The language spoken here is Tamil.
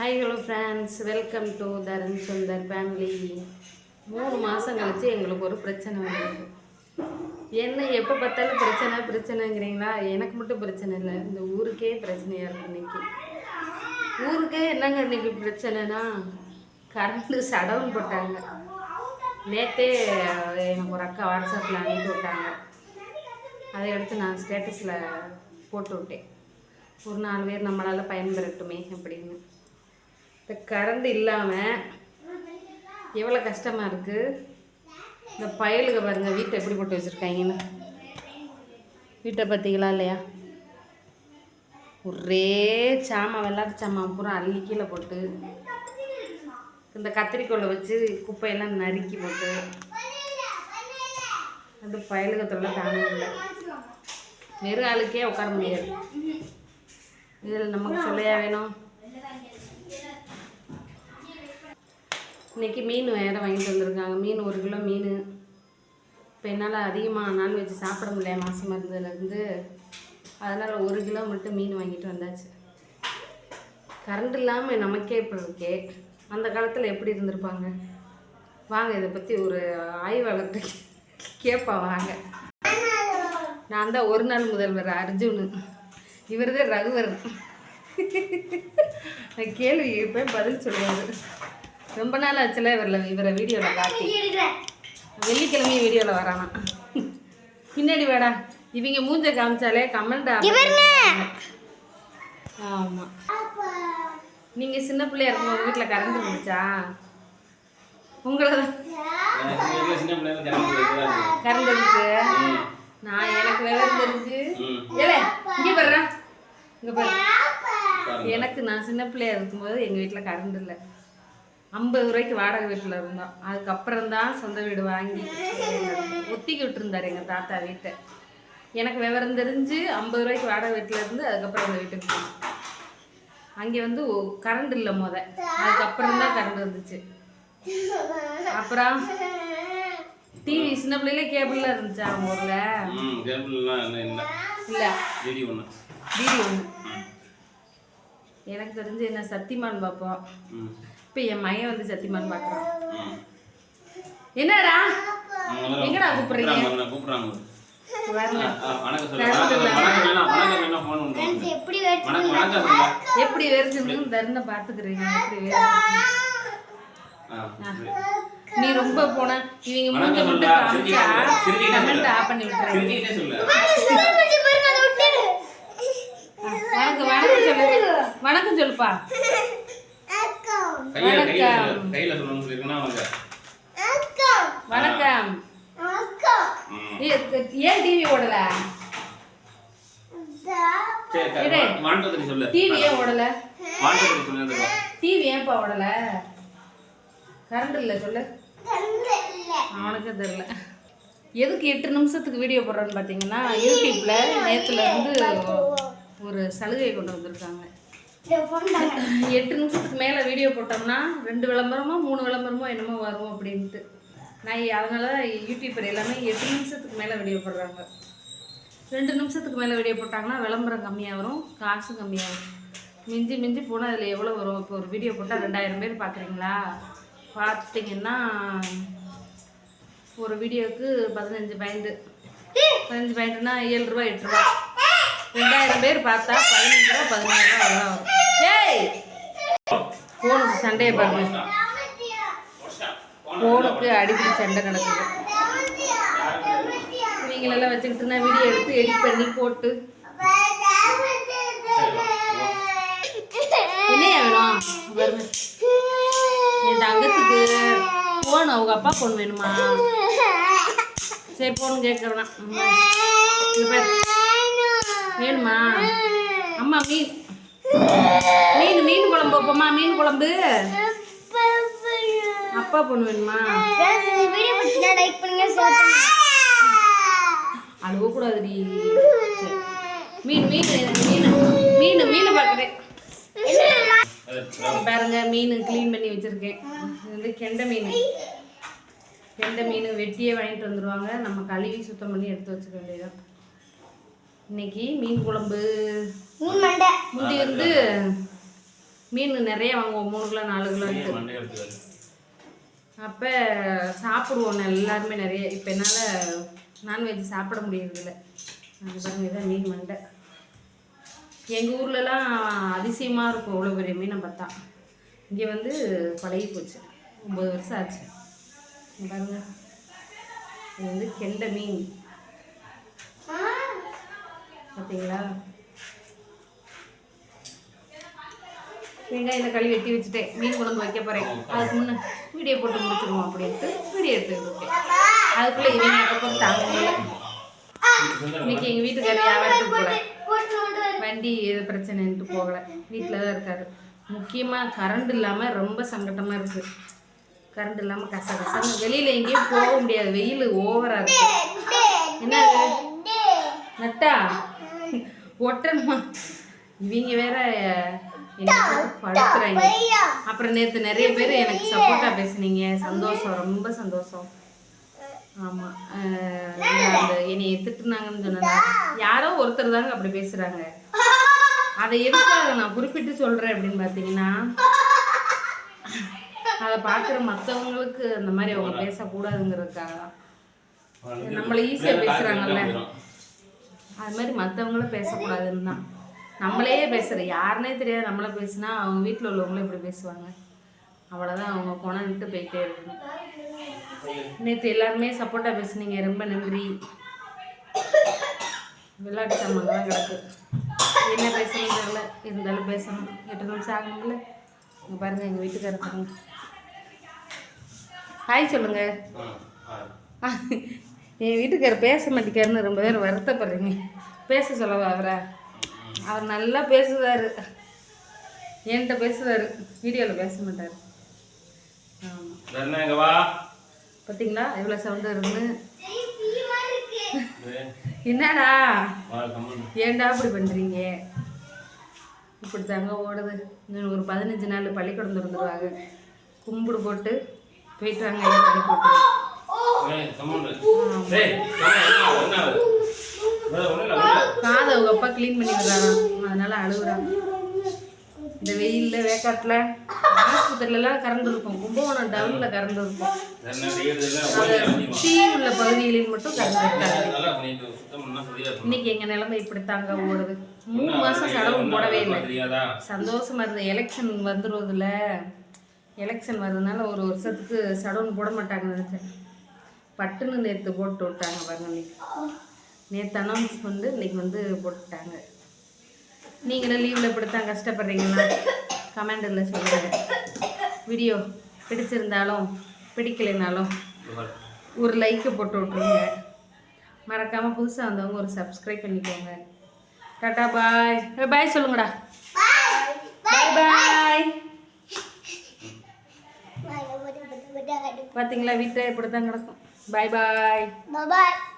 Hi hello friends welcome to Tarun Sundar family மூணு மாதம் கழிச்சு எங்களுக்கு ஒரு பிரச்சனை வந்தது என்ன எப்போ பார்த்தாலும் பிரச்சனை பிரச்சனைங்கிறீங்களா? எனக்கு மட்டும் பிரச்சனை இல்லை. இந்த ஊருக்கே பிரச்சனையாக இருக்கு இன்னைக்கு. ஊருக்கே என்னங்க இன்னைக்கு பிரச்சனைனா? கரண்ட்டு சடவுன் போட்டாங்க. நேற்றே எனக்கு ஒரு அக்கா வாட்ஸ்அப்பில் அனுப்பி விட்டாங்க. அதை எடுத்து நான் ஸ்டேட்டஸில் போட்டு விட்டேன். ஒரு நாலு பேர் நம்மளால் பயன்பெறட்டுமே அப்படின்னு. இந்த கரண்ட் இல்லாமல் எவ்வளோ கஷ்டமாக இருக்குது இந்த பயலுக பாருங்கள் வீட்டை எப்படி போட்டு வச்சுருக்காங்கன்னு. வீட்டை பார்த்தீங்களா இல்லையா? ஒரே சாமான் வெள்ளாட்டு சாமான் பூரா அள்ளி கீழே போட்டு இந்த கத்திரிக்கோலை வச்சு குப்பையெல்லாம் நறுக்கி போட்டு அந்த பயலுக தொல்லை தாங்க முடியல. வெறும் ஆளுக்கே உட்கார முடியாது. இதில் நமக்கு சொல்லையா வேணும்? இன்றைக்கி மீன் வேறு வாங்கிட்டு வந்திருக்காங்க. மீன் ஒரு கிலோ மீன். இப்போ என்னால் அதிகமாக நான்வெஜ் சாப்பிட முடியல. மாதம் இருந்ததுலேருந்து அதனால் ஒரு கிலோ மட்டும் மீன் வாங்கிட்டு வந்தாச்சு. கரண்ட் இல்லாமல் நமக்கே இப்போ இருக்கே. அந்த காலத்தில் எப்படி இருந்திருப்பாங்க? வாங்க இதை பற்றி ஒரு ஆய்வாளர்கிட்ட கேட்பா வாங்க. நான் தான் ஒரு நாள் முதல்வர் அர்ஜுன். இவர் தான் ரகுவர் நான் கேள்வி இப்போ பதில் சொல்லுவார். ரொம்ப நாள் ஆச்சுல இவரில் இவரை வீடியோவில் காட்டி. வெள்ளிக்கிழமை வீடியோவில் வரானா. பின்னாடி வாடா. இவங்க மூஞ்ச காமிச்சாலே கமெண்ட் ஆமாம் நீங்கள் சின்ன பிள்ளையா இருக்கும் உங்கள் வீட்டில் கரண்ட் இருந்துச்சா உங்களை கரண்ட் இருக்கு. நான் எனக்கு விவரம் தெரிஞ்சு. ஏலே இங்கே பாருடா. இங்கே பாரு. எனக்கு நான் சின்ன பிள்ளையா இருக்கும்போது எங்கள் வீட்டில் கரண்ட் இல்லை. ஐம்பது ரூபாய்க்கு வாடகை வீட்டில் இருந்தோம். அதுக்கப்புறம் தான் சொந்த வீடு வாங்கி ஒத்திக்கி விட்டுருந்தாரு எங்கள் தாத்தா வீட்டை. எனக்கு விவரம் தெரிஞ்சு ஐம்பது ரூபாய்க்கு வாடகை வீட்டில் இருந்து அதுக்கப்புறம் அந்த வீட்டுக்கு போனோம். அங்கே வந்து கரண்ட் இல்லை முத. அதுக்கப்புறம் தான் கரண்ட் வந்துச்சு. அப்புறம் டிவி சின்ன பிள்ளையில கேபிள்ல இருந்துச்சா அவங்க ஊரில்? கேபிள்லாம் இல்ல. இல்லை. டிடி ஒன்று. எனக்கு தெரிஞ்சு என்ன சத்திமான் பார்ப்போம். இப்போ என் மகன் வந்து சத்திமான் பார்க்குறான். என்னடா? எங்கடா கூப்பிடுறீங்க? கூப்பிடுறாங்க. எப்படி வெறிச்சுன்னு தருண பார்த்துக்கிறீங்க. எப்படி. நீ ரொம்ப போன இவங்க மூஞ்ச மட்டும். காமிச்சா. கமெண்ட் ஆஃப் பண்ணி விட்டுறாங்க. வணக்கம் வணக்கம் சொல்லு வணக்கம் சொல்லுப்பா. கையில கையில. கையில. வணக்கம். ஏன் டிவி ஓடல? சரி, சொல்லு. டிவி ஏன் ஓடல? சொல்லு. டிவி ஏன்ப்பா ஓடல? கரண்ட் இல்லை சொல்லு. அவனுக்கு தெரியல. எதுக்கு எட்டு நிமிஷத்துக்கு வீடியோ போடுறோன்னு பார்த்தீங்கன்னா யூடியூப்ல நேத்துல இருந்து ஒரு சலுகை கொண்டு வந்திருக்காங்க. எட்டு நிமிஷத்துக்கு மேலே வீடியோ போட்டோம்னா ரெண்டு விளம்பரமோ மூணு விளம்பரமோ என்னமோ வரும் அப்படின்ட்டு. நான் அதனால தான் யூடியூபர் எல்லாமே எட்டு நிமிஷத்துக்கு மேலே வீடியோ போடுறாங்க. ரெண்டு நிமிஷத்துக்கு மேலே வீடியோ போட்டாங்கன்னா விளம்பரம் கம்மியாக வரும் காசு கம்மியாக வரும் மிஞ்சி மிஞ்சி போனால் அதில் எவ்வளோ வரும்? இப்போ ஒரு வீடியோ போட்டால் ரெண்டாயிரம் பேர் பார்க்குறீங்களா பார்த்தீங்கன்னா ஒரு வீடியோவுக்கு பதினஞ்சு பாயிண்ட்டு பதினஞ்சு பாயிண்ட்னா ஏழு ரூபா எட்டு ரூபா ரெண்டாயிரம் பேர் பார்த்தா பதினஞ்சு ரூபா பதினாறு ரூபா அவ்வளோ வரும். ஏய்! ஃபோனுக்கு சண்டையை பாருங்க. ஃபோனுக்கு அடிக்கடி சண்டை நடக்குது. நீங்களெல்லாம் வச்சுக்கிட்டு நான் வீடியோ எடுத்து எடிட் பண்ணி போட்டு. என்னையா வேணும்? என் தங்கத்துக்கு ஃபோன் அவங்க அப்பா ஃபோன் வேணுமா? சரி ஃபோன் கேட்குறேன். வேணுமா? அம்மா மீன். மீன் மீன் குழம்பு வைப்போம்மா மீன் குழம்பு. அப்பா பொண்ணு வேணுமா? அழுவக்கூடாதுடி. சரி. மீன் மீன் மீன் மீன் மீன் பார்க்குறேன். பாருங்க மீன் க்ளீன் பண்ணி வச்சிருக்கேன். இது வந்து கெண்டை மீன். கெண்டை மீன் வெட்டியே வாங்கிட்டு வந்துடுவாங்க நம்ம கழுவி சுத்தம் பண்ணி எடுத்து வச்சுக்க வேண்டியதான் இன்னைக்கு மீன் குழம்பு. முந்தி வந்து மீன் நிறைய வாங்குவோம். மூணு கிலோ நாலு மண்டை எடுத்துக்காரு அப்போ சாப்பிடுவோம் எல்லாருமே நிறைய. இப்போ என்னால் நான்வெஜ் சாப்பிட முடியறதில்ல. அது பாருங்க இதான் மீன் மண்டை. எங்கள் ஊர்லலாம் அதிசயமாக இருக்கும். இவ்வளோ பெரிய மீனை பார்த்தா. இங்கே வந்து பழகி போச்சு. ஒம்பது வருஷம் ஆச்சு. பாருங்க. இது வந்து கெண்டை மீன். பார்த்தீங்களா வெங்காயம் களி வெட்டி வச்சுட்டேன். மீன் குழம்பு வைக்க போகிறேன் அதுக்கு முன்னே வீடியோ போட்டு முடிச்சிருவோம் அப்படின்ட்டு வீடியோ இருக்கேன். அதுக்குள்ளே இவங்க அதுக்கப்புறம் தாங்க இன்னைக்கு எங்கள் வீட்டுக்காரர் வியாபாரத்துக்கு போகல வண்டி எது பிரச்சனைன்ட்டு போகல. வீட்டில் தான் இருக்காரு. முக்கியமாக கரண்ட் இல்லாமல் ரொம்ப சங்கட்டமாக இருக்குது கரண்ட் இல்லாமல் கச கசன்னு வெளியில் எங்கேயும் போக முடியாது. வெயில் ஓவராக இருக்கு. என்ன? நட்டா? ஒட்டணுமா? இவங்க வேற என்ன படுத்துறாங்க. அப்புறம் நேற்று நிறைய பேர் எனக்கு சப்போர்ட்டாக பேசுனீங்க. சந்தோஷம் ரொம்ப சந்தோஷம். ஆமாம் அந்த என்னைய திட்டுனாங்கன்னு சொன்னாங்க யாரோ ஒருத்தர் தாங்க அப்படி பேசுகிறாங்க அதை எதுக்காக நான் குறிப்பிட்டு சொல்கிறேன் அப்படின்னு பார்த்தீங்கன்னா அதை பார்க்குற மற்றவங்களுக்கு அந்த மாதிரி அவங்க பேசக்கூடாதுங்கிறதுக்காக தான். நம்மள ஈஸியாக பேசுகிறாங்கல்ல அது மாதிரி மற்றவங்களும் பேசக்கூடாதுன்னு தான். நம்மளே பேசுகிற யாருனே தெரியாது நம்மள பேசுனா அவங்க வீட்டில் உள்ளவங்களும் இப்படி பேசுவாங்க. அவ்வளோதான் அவங்க கொணன்ட்டு போயிட்டே இருக்கணும் நேற்று எல்லாருமே சப்போர்ட்டாக பேசுனீங்க. ரொம்ப நன்றி. விளையாட்டு சாமான்லாம் கிடக்கு. என்ன பேசணும் தெரியல. இருந்தாலும் பேசணும். எட்டு நிமிஷம் ஆகணும்ல இங்கே பாருங்கள் எங்கள் வீட்டுக்காரர் பாருங்க. ஹாய் சொல்லுங்கள் என் வீட்டுக்காரர் பேச மாட்டேங்காருன்னு ரொம்ப பேர் வருத்தப்படுறீங்க. பேச சொல்லவா அவரை? அவர் நல்லா பேசுவார். என்கிட்ட பேசுவார். வீடியோவில் பேச மாட்டார். பார்த்தீங்களா எவ்வளோ சவுண்டு இருக்குன்னு என்னடா? ஏன்டா இப்படி பண்ணுறீங்க இப்படி தாங்க ஓடுது. இன்னும் ஒரு பதினஞ்சு நாள் பள்ளிக்கூடம் திறந்துருவாங்க. கும்பிடு போட்டு போயிட்டு வாங்க எல்லாம் பண்ணி போட்டு காதை அவங்க அப்பா க்ளீன் பண்ணி விடுறாராம் அதனால அழுகுறாங்க இந்த வெயிலில் வேக்காட்டில் ஆஸ்பத்திரிலலாம் கரண்ட் இருக்கும் கும்பகோணம் டவுனில் கரண்ட் இருக்கும் உள்ள பகுதிகளில் மட்டும் கரண்ட் இருக்காது இன்னைக்கு எங்கள் நிலைமை இப்படித்தாங்க ஓடுது. மூணு மாதம் கடவுள் போடவே இல்லை. சந்தோஷமா இருந்த எலெக்ஷன் வந்துடுவதில்ல எலெக்ஷன் வர்றதுனால ஒரு வருஷத்துக்கு சடவுன் போட மாட்டாங்கன்னு நினைச்சேன். பட்டுன்னு நேற்று போட்டு விட்டாங்க பாருங்க இன்னைக்கு. நேற்று அனௌன்ஸ் வந்து இன்னைக்கு வந்து போட்டுட்டாங்க. நீங்களும் லீவில் இப்படித்தான் கஷ்டப்படுறீங்கன்னா கமெண்டில் சொல்லுங்கள் வீடியோ பிடிச்சிருந்தாலும் பிடிக்கலைனாலும். ஒரு லைக்கை போட்டு விட்ருங்க மறக்காமல் புதுசாக வந்தவங்க ஒரு சப்ஸ்கிரைப் பண்ணிக்கோங்க. டாட்டா பாய் பாய் சொல்லுங்கடா. பாய் பாய் பார்த்தீங்களா வீட்டில் இப்படி தான் கிடக்கும். பாய் பாய் Bye bye.